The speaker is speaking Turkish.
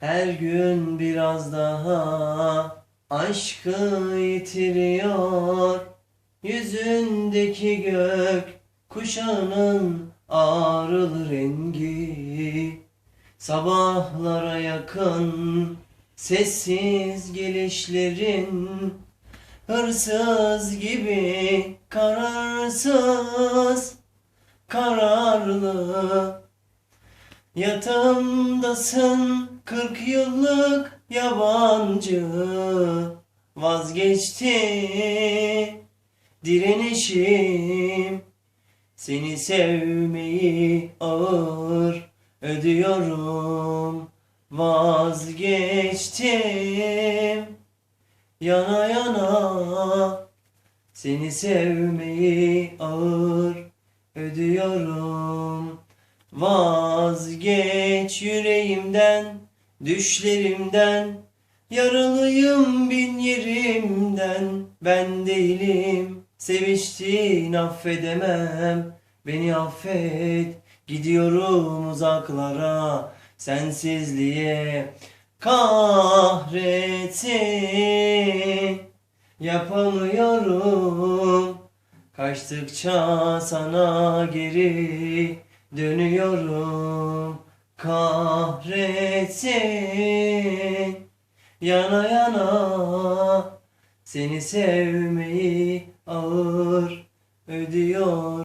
Her gün biraz daha aşkı yitiriyor. Yüzündeki gök kuşağının ağrılı rengi. Sabahlara yakın sessiz gelişlerin Hırsız gibi kararsız kararlı Yatağımdasın kırk yıllık yabancı. Vazgeçti direnişim. Seni sevmeyi ağır ödüyorum. Vazgeçtim. Yana yana Seni sevmeyi ağır ödüyorum Vazgeç yüreğimden, düşlerimden Yaralıyım bin yerimden. Ben değilim, seviştin affedemem. Beni affet, gidiyorum uzaklara. Sensizliğe kahretsin. Yapamıyorum. Kaçtıkça sana geri dönüyorum kahretsin. Yana yana seni sevmeyi ağır ödüyor